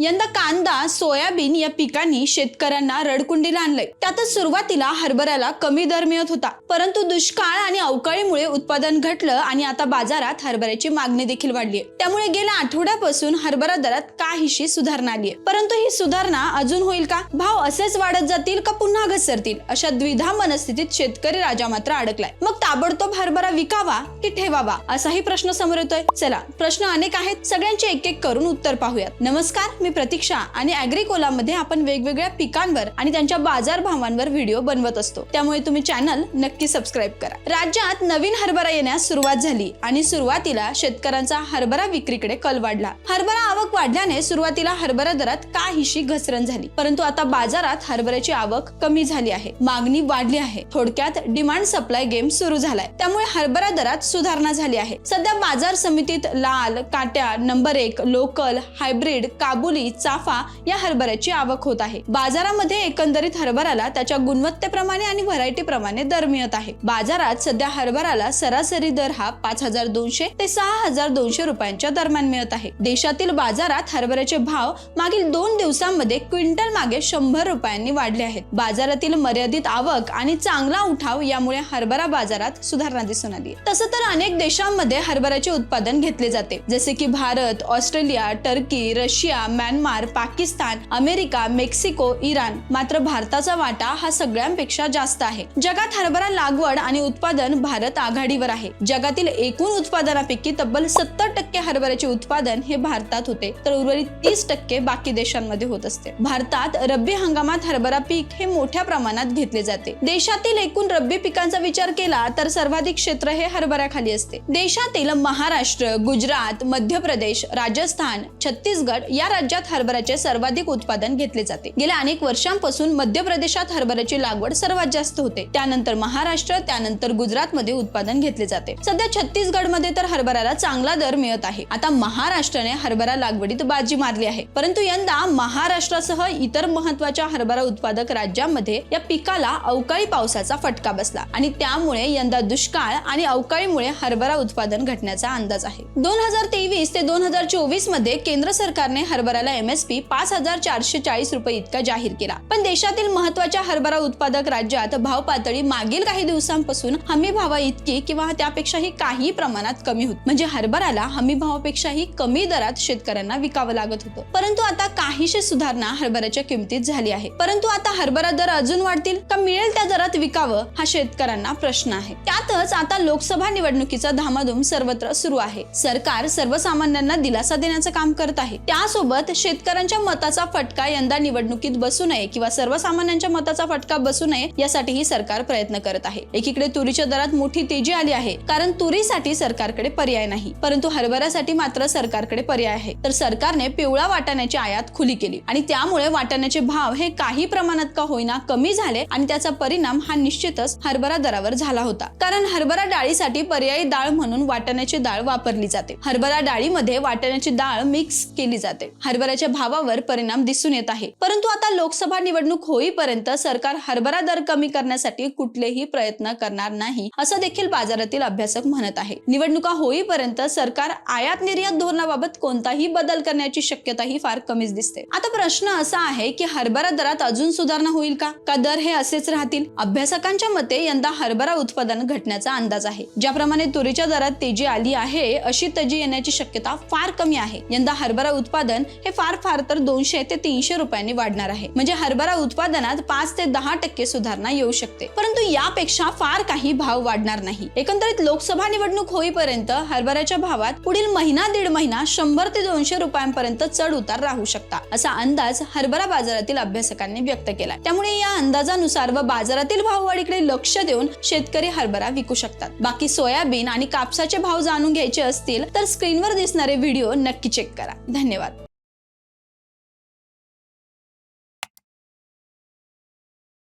यंदा कांदा सोयाबीन या पिकांनी शेतकऱ्यांना रडकुंडीला आणलंय. त्यातच सुरुवातीला हरभऱ्याला कमी दर मिळत होता. परंतु दुष्काळ आणि अवकाळीमुळे उत्पादन घटलं आणि आता बाजारात हरभऱ्याची मागणी देखील वाढली त्यामुळे गेल्या आठवड्यापासून हरभरा दरात काहीशी सुधारणा आली परंतु ही सुधारणा अजून होईल का? भाव असेच वाढत जातील का पुन्हा घसरतील? अशा द्विधा मनस्थितीत शेतकरी राजा मात्र अडकलाय. मग ताबडतोब हरभरा विकावा की ठेवावा? असाही प्रश्न समोर येतोय. चला प्रश्न अनेक आहेत. सगळ्यांचे एक एक करून उत्तर पाहूयात. नमस्कार मी प्रतीक्षा आणि अॅग्रिकोला मध्ये आपण वेगवेगळ्या पिकांवर आणि त्यांच्या बाजार भावांवर व्हिडिओ बनवत असतो. त्यामुळे तुम्ही चॅनल नक्की सबस्क्राईब करा. राज्यात नवीन हरभरा येण्यास सुरुवात झाली आणि सुरुवातीला शेतकऱ्यांचा हरभरा विक्रीकडे कल वाढला. हरभरा आवक वाढल्याने सुरुवातीला हरभरा दरात काहीशी घसरण झाली. परंतु आता बाजारात हरभऱ्याची आवक कमी झाली आहे. मागणी वाढली आहे. थोडक्यात डिमांड सप्लाय गेम सुरू झालाय. त्यामुळे हरभरा दरात सुधारणा झाली आहे. सध्या बाजार समितीत लाल काट्या नंबर एक लोकल हायब्रिड काबुली चाफा या हरभऱ्याची आवक होत आहे. बाजारामध्ये एकंदरीत हरभऱ्याला त्याच्या गुणवत्तेप्रमाणे आणि व्हरायटी प्रमाणे दर मिळत आहे. बाजारात सध्या हरभऱ्याला सरासरी दर हा पाच हजार दोनशे ते सहा हजार दोनशे रुपयांच्या दरम्यान मिळत आहे. देशातील बाजारात हरभऱ्याचे भाव मागील दोन दिवसांमध्ये क्विंटल मागे शंभर रुपयांनी वाढले आहेत. बाजारातील मर्यादित आवक आणि चांगला उठाव यामुळे हरभरा बाजारात सुधारणा दिसून आली तसं तर अनेक देशांमध्ये हरभऱ्याचे उत्पादन घेतले जाते. जसे की Bharat Australia Turkey Russia Myanmar Pakistan America Mexico Iran. मात्र भारताचा वाटा हा सगळ्यांपेक्षा जास्त आहे. जगात हरभरा लागवड आणि उत्पादन भारत आघाडीवर आहे. जगातील एकूण उत्पादनापैकी तब्बल सत्तर टक्के हरभऱ्याचे उत्पादन हे भारतात होते तर उर्वरित तीस टक्के बाकी देशांमध्ये होत असते. भारतात रब्बी हंगामात हरभरा पीक हे मोठ्या प्रमाणात घेतले जाते. देशातील एकूण रब्बी पिकांचा विचार केला तर सर्वाधिक क्षेत्र हे हरभऱ्याखाली असते. देशातील महाराष्ट्र गुजरात मध्य प्रदेश राजस्थान छत्तीसगड या राज्यात हरभऱ्याचे सर्वाधिक उत्पादन घेतले जाते. गेल्या अनेक वर्षांपासून मध्य प्रदेशात हरभऱ्याची लागवड सर्वात जास्त होते. त्यानंतर महाराष्ट्र त्यानंतर गुजरात मध्ये उत्पादन घेतले जाते. सध्या छत्तीसगडमध्ये तर हरभऱ्याला चांगला दर मिळत आहे. आता महाराष्ट्राने हरभरा लागवडीत बाजी मारली आहे. परंतु यंदा महाराष्ट्रासह इतर महत्त्वाच्या हरभरा उत्पादक राज्यांमध्ये या पिकाला अवकाळी पावसाचा फटका बसला आणि त्यामुळे यंदा दुष्काळ आणि अवकाळीमुळे हरभरा उत्पादन घटण्याचा अंदाज आहे. दोन हजार तेवीस ते दोन हजार चोवीसमध्ये केंद्र सरकारने हरभऱ्याला एमएसपी पाच हजार चारशे चाळीस रुपये इतका जाहीर केला. पण देशातील महत्त्वाच्या हरभरा उत्पादक राज्यात भाव पातळी मागील काही दिवसांपासून हमी भावा इतकी किंवा त्यापेक्षाही काही प्रमाणात कमी होत. म्हणजे हरभऱ्याला हमी भावापेक्षाही कमी दरात शेतकऱ्यांना विकावं लागत होतं. परंतु आता काहीशी सुधारणा हरभऱ्याच्या किमतीत झाली आहे. परंतु आता हरभरा दर अजून वाढतील का मिळेल त्या दरात विकावं हा शेतकऱ्यांना प्रश्न आहे. त्यातच आता लोकसभा निवडणुकीचा धामाधूम सर्वत्र सुरू आहे. सरकार सर्वसामान्यांना दिलासा देण्याचं काम करत आहे. त्यासोबत शेतकऱ्यांच्या मताचा फटका यंदा निवडणुकीत बसू नये किंवा सर्वसामान्यांच्या मताचा फटका बसू नये यासाठीही सरकार प्रयत्न करत आहे. एकीकडे तुरीच्या दरात मोठी तेजी आली आहे कारण तुरीसाठी सरकारकडे पर्याय नाही. परंतु हरभऱ्यासाठी मात्र सरकारकडे पर्याय आहे. तर सरकारने पिवळा वाटाण्याची आयात खुली केली आणि त्यामुळे वाटाण्याचे भाव हे काही प्रमाणात का होईना कमी झाले आणि त्याचा परिणाम हा निश्चितच हरभरा दरावर झाला होता. कारण हरभरा डाळीसाठी पर्यायी डाळ म्हणून वाटाण्याची डाळ वापरली जाते. हरभरा डाळीमध्ये वाटाण्याची डाळ मिक्स केली जाते. हरभऱ्याच्या भावावर परिणाम दिसून येत आहे. परंतु आता लोकसभा निवडणूक होईपर्यंत सरकार हरभरा दर कमी करण्यासाठी कुठलेही प्रयत्न करणार नाही असं देखील बाजारातील अभ्यासक म्हणत आहे. निवडणुका होईपर्यंत सरकार आयात निर्यात धोरणाबाबत कोणताही बदल करण्याची शक्यताही फार कमीच दिसते. आता प्रश्न असा आहे की हरभरा दरात अजून सुधारणा होईल का? का दर हे असेच राहतील? अभ्यासकांच्या मते यंदा हरभरा उत्पादन घटण्याचा अंदाज आहे. ज्याप्रमाणे तुरीच्या दरात तेजी आली आहे अशी तेजी येण्याची शक्यता फार कमी आहे. यंदा हरभरा उत्पादन हे फार फार तर दोनशे ते तीनशे रुपयांनी वाढणार आहे. म्हणजे हरभरा उत्पादनात पाच ते दहा टक्के सुधारणा येऊ शकते. परंतु यापेक्षा फार काही भाव वाढणार नाही. एकंदरीत लोकसभा निवडणूक होईपर्यंत हरभऱ्याच्या भावात पुढील महिना दीड महिना शंभर ते दोनशे रुपयांपर्यंत चढ उतार राहू शकता असा अंदाज हरभरा बाजारातील अभ्यासकांनी व्यक्त केला. त्यामुळे या अंदाजानुसार व बाजारातील भाववाढीकडे लक्ष देऊन शेतकरी हरभरा विकू शकतात. बाकी सोयाबीन आणि कापसाचे भाव जाणून घ्यायचे असतील तर स्क्रीनवर दिसणारे व्हिडिओ नक्की चेक करा. धन्यवाद.